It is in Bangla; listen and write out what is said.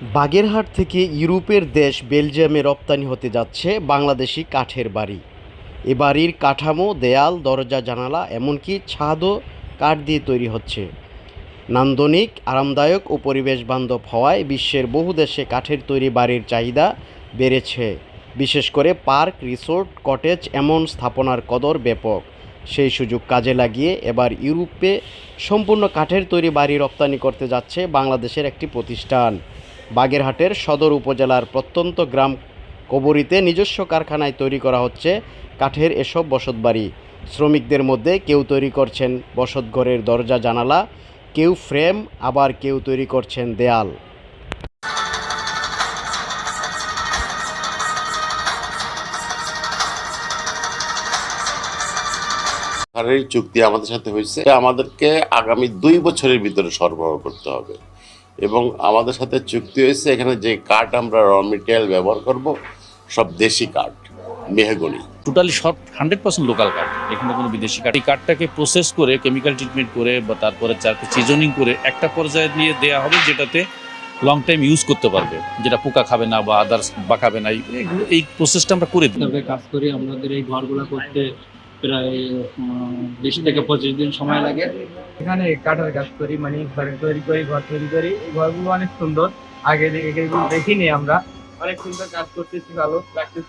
বাগেরহাট থেকে ইউরোপের দেশ বেলজিয়ামে রপ্তানি হতে যাচ্ছে বাংলাদেশি কাঠের বাড়ি। এ বাড়ির কাঠামো, দেয়াল, দরজা, জানালা, এমনকি ছাদও কাঠ দিয়ে তৈরি হচ্ছে। নান্দনিক, আরামদায়ক ও পরিবেশ বান্ধব হওয়ায় বিশ্বের বহু দেশে কাঠের তৈরি বাড়ির চাহিদা বেড়েছে। বিশেষ করে পার্ক, রিসোর্ট, কটেজ এমন স্থাপনার কদর ব্যাপক। সেই সুযোগ কাজে লাগিয়ে এবার ইউরোপে সম্পূর্ণ কাঠের তৈরি বাড়ি রপ্তানি করতে যাচ্ছে বাংলাদেশের একটি প্রতিষ্ঠান। বাগেরহাটের সদর উপজেলার প্রত্যন্ত গ্রাম কবরীতে নিজস্ব কারখানায় তৈরি করা হচ্ছে কাঠের এসব বসতবাড়ি শ্রমিকদের মধ্যে কেউ তৈরি করছেন বসতঘরের দরজা, জানালা, কেউ ফ্রেম, আবার কেউ তৈরি করছেন দেয়াল। চুক্তি আমাদের সাথে হয়েছে। আমাদেরকে আগামী দুই বছরের ভিতরে সরবরাহ করতে হবে। এবং আমাদের সাথে চুক্তি হয়েছে এখানে যে কাঠ আমরা র মেটেরিয়াল ব্যবহার করব সব দেশি কাঠ মেহগনি। টোটালি সব হান্ড্রেড পার্সেন্ট লোকাল কাঠ এখানে কোনো বিদেশি কাঠ এই কাঠটাকে প্রসেস করে কেমিক্যাল ট্রিটমেন্ট করে বা তারপরে চারকে সিজনিং করে একটা পর্যায়ে নিয়ে দেওয়া হবে যেটাতে লং টাইম ইউজ করতে পারবে যেটা পোকা খাবে না বা আদার্স বা খাবে না। এই প্রসেসটা আমরা করে দিই। তবে কাজ করি আমাদের এই ঘরগুলো করতে প্রায় বিশ থেকে পঁচিশ দিন সময় লাগে। এখানে কাঠের কাজ করি মানে ঘর তৈরি করি, ঘর তৈরি করি। ঘরগুলো অনেক সুন্দর। আগে দেখে দেখিনি আমরা। অনেক সুন্দর কাজ করতেছি, ভালো লাগতেছে।